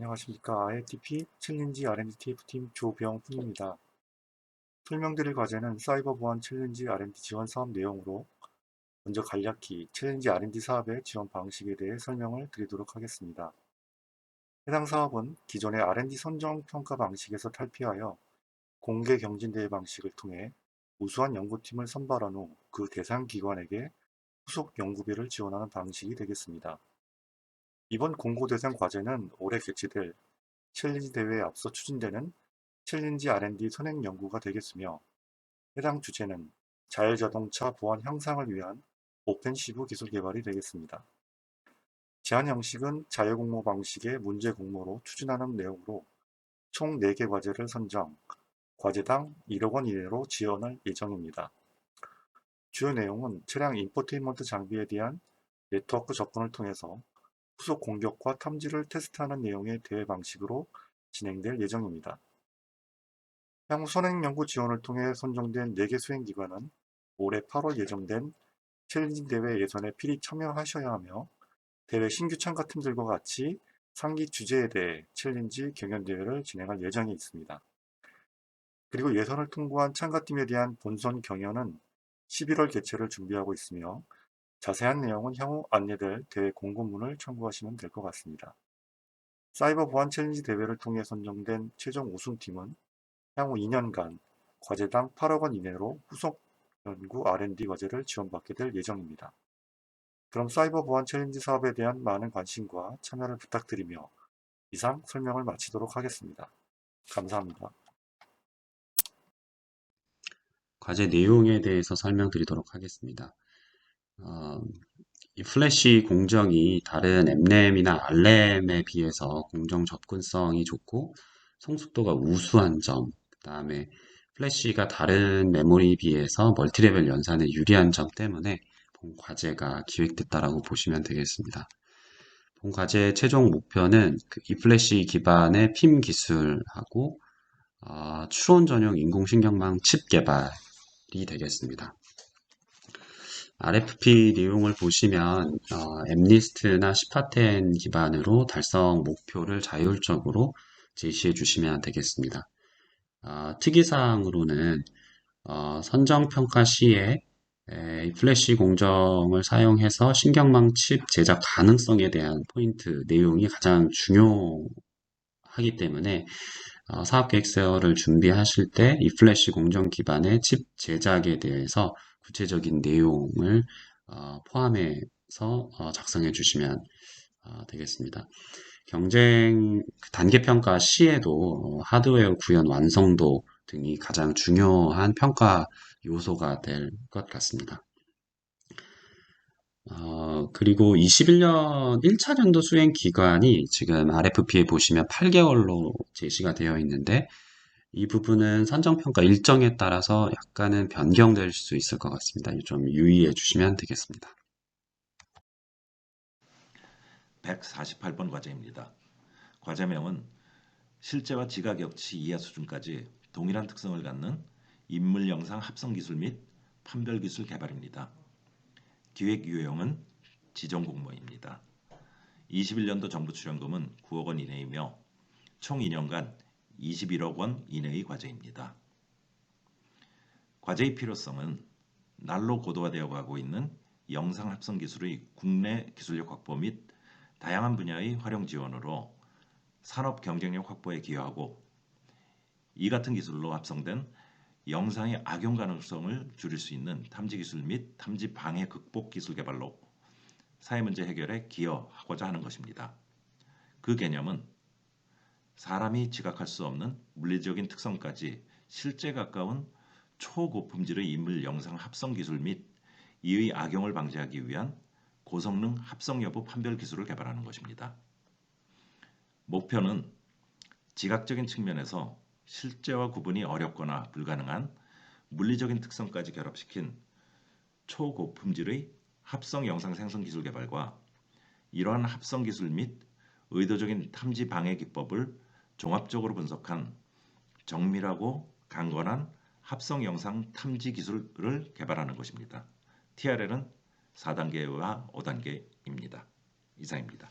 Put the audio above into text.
안녕하십니까. IITP 챌린지 R&D TF팀 조병훈입니다. 설명드릴 과제는 사이버 보안 챌린지 R&D 지원 사업 내용으로 먼저 간략히 챌린지 R&D 사업의 지원 방식에 대해 설명을 드리도록 하겠습니다. 해당 사업은 기존의 R&D 선정 평가 방식에서 탈피하여 공개 경진대회 방식을 통해 우수한 연구팀을 선발한 후 그 대상 기관에게 후속 연구비를 지원하는 방식이 되겠습니다. 이번 공고 대상 과제는 올해 개최될 챌린지 대회에 앞서 추진되는 챌린지 R&D 선행 연구가 되겠으며 해당 주제는 자율자동차 보안 향상을 위한 오펜시브 기술 개발이 되겠습니다. 제안 형식은 자유공모 방식의 문제 공모로 추진하는 내용으로 총 4개 과제를 선정, 과제당 1억 원 이내로 지원할 예정입니다. 주요 내용은 차량 인포테인먼트 장비에 대한 네트워크 접근을 통해서 후속 공격과 탐지를 테스트하는 내용의 대회 방식으로 진행될 예정입니다. 향후 선행 연구 지원을 통해 선정된 4개 수행기관은 올해 8월 예정된 챌린지 대회 예선에 필히 참여하셔야 하며 대회 신규 참가 팀들과 같이 상기 주제에 대해 챌린지 경연대회를 진행할 예정이 있습니다. 그리고 예선을 통과한 참가팀에 대한 본선 경연은 11월 개최를 준비하고 있으며 자세한 내용은 향후 안내될 대회 공고문을 참고하시면 될 것 같습니다. 사이버 보안 챌린지 대회를 통해 선정된 최종 우승팀은 향후 2년간 과제당 8억 원 이내로 후속 연구 R&D 과제를 지원받게 될 예정입니다. 그럼 사이버 보안 챌린지 사업에 대한 많은 관심과 참여를 부탁드리며 이상 설명을 마치도록 하겠습니다. 감사합니다. 과제 내용에 대해서 설명드리도록 하겠습니다. 어, 이 플래시 공정이 다른 엠램이나 알램에 비해서 공정 접근성이 좋고 성숙도가 우수한 점, 그 다음에 플래시가 다른 메모리에 비해서 멀티레벨 연산에 유리한 점 때문에 본 과제가 기획됐다라고 보시면 되겠습니다. 본 과제의 최종 목표는 그 이플래시 기반의 핌 기술하고 어, 추론 전용 인공신경망 칩 개발이 되겠습니다. RFP 내용을 보시면 어, 엠리스트나 시파텐 기반으로 달성 목표를 자율적으로 제시해 주시면 되겠습니다. 어, 특이사항으로는 어, 선정평가 시에 에, 플래시 공정을 사용해서 신경망 칩 제작 가능성에 대한 포인트 내용이 가장 중요하기 때문에 어, 사업계획서를 준비하실 때 이 플래시 공정 기반의 칩 제작에 대해서 구체적인 내용을 어, 포함해서 어, 작성해 주시면 어, 되겠습니다. 경쟁 단계 평가 시에도 어, 하드웨어 구현 완성도 등이 가장 중요한 평가 요소가 될 것 같습니다. 어, 그리고 21년 1차 년도 수행 기간이 지금 RFP에 보시면 8개월로 제시가 되어 있는데 이 부분은 선정평가 일정에 따라서 약간은 변경될 수 있을 것 같습니다. 좀 유의해 주시면 되겠습니다. 148번 과제입니다. 과제명은 실제와 지가격치 이하 수준까지 동일한 특성을 갖는 인물 영상 합성 기술 및 판별 기술 개발입니다. 기획 유형은 지정 공모입니다. 21년도 정부 출연금은 9억 원 이내이며 총 2년간 21억 원 이내의 과제입니다. 과제의 필요성은 날로 고도화되어 가고 있는 영상 합성 기술의 국내 기술력 확보 및 다양한 분야의 활용 지원으로 산업 경쟁력 확보에 기여하고 이 같은 기술로 합성된 영상의 악용 가능성을 줄일 수 있는 탐지 기술 및 탐지 방해 극복 기술 개발로 사회 문제 해결에 기여하고자 하는 것입니다. 그 개념은 사람이 지각할 수 없는 물리적인 특성까지 실제 가까운 초고품질의 인물 영상 합성 기술 및 이의 악용을 방지하기 위한 고성능 합성 여부 판별 기술을 개발하는 것입니다. 목표는 지각적인 측면에서 실제와 구분이 어렵거나 불가능한 물리적인 특성까지 결합시킨 초고품질의 합성 영상 생성 기술 개발과 이러한 합성 기술 및 의도적인 탐지 방해 기법을 종합적으로 분석한 정밀하고 강건한 합성 영상 탐지 기술을 개발하는 것입니다. TRL은 4단계와 5단계입니다. 이상입니다.